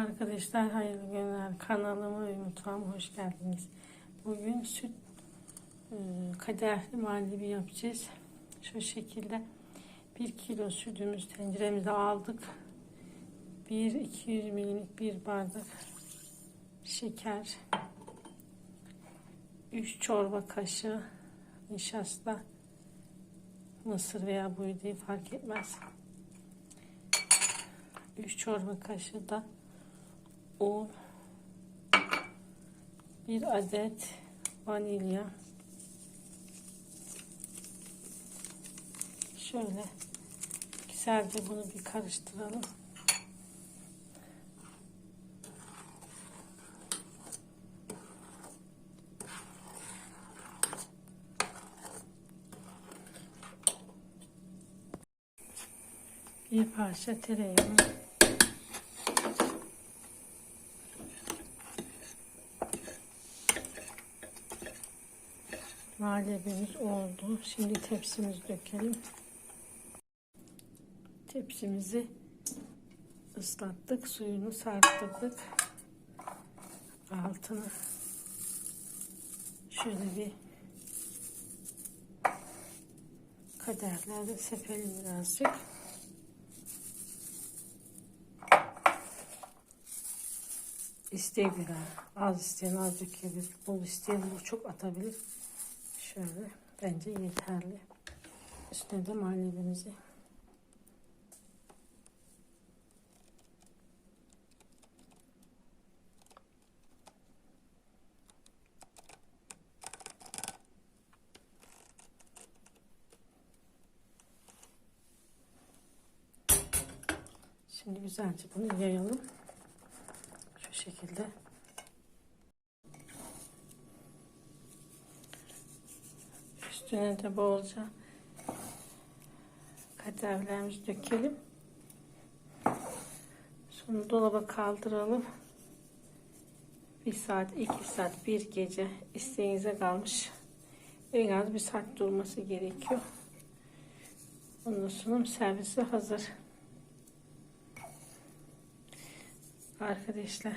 Arkadaşlar hayırlı günler. Kanalıma ve mutfağıma hoş geldiniz. Bugün süt e, kaderli muhallebi yapacağız. Şu şekilde 1 kilo sütümüz tenceremize aldık. 1 200 milimlik bir bardak şeker. 3 çorba kaşığı nişasta mısır veya buğday fark etmez. 3 çorba kaşığı da un, bir adet vanilya, şöyle güzelce bunu bir karıştıralım. Bir parça tereyağı. Muhallebimiz oldu. Şimdi tepsimizi dökelim. Tepsimizi ıslattık. Suyunu sarktırdık. Altını şöyle bir kaderlerde sepelim birazcık. İsteyebilir. Az isteyen az dökebilir. Bol isteyen çok atabilir. Şöyle bence yeterli. Üstüne de muhallebimizi Şimdi güzelce bunu yayalım. Şu şekilde. Üstüne de bolca kaderlerimizi dökelim. Sonra dolaba kaldıralım. Bir saat, iki saat, bir gece isteğinize kalmış. En az bir saat durması gerekiyor. Ondan sonra servise hazır. Arkadaşlar.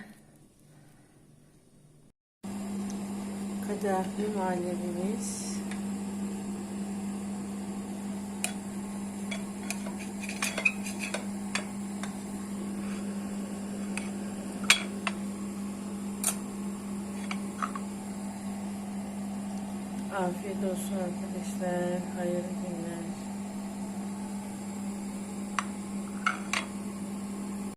Kaderli muhallebimiz. Afiyet olsun arkadaşlar. Hayırlı günler.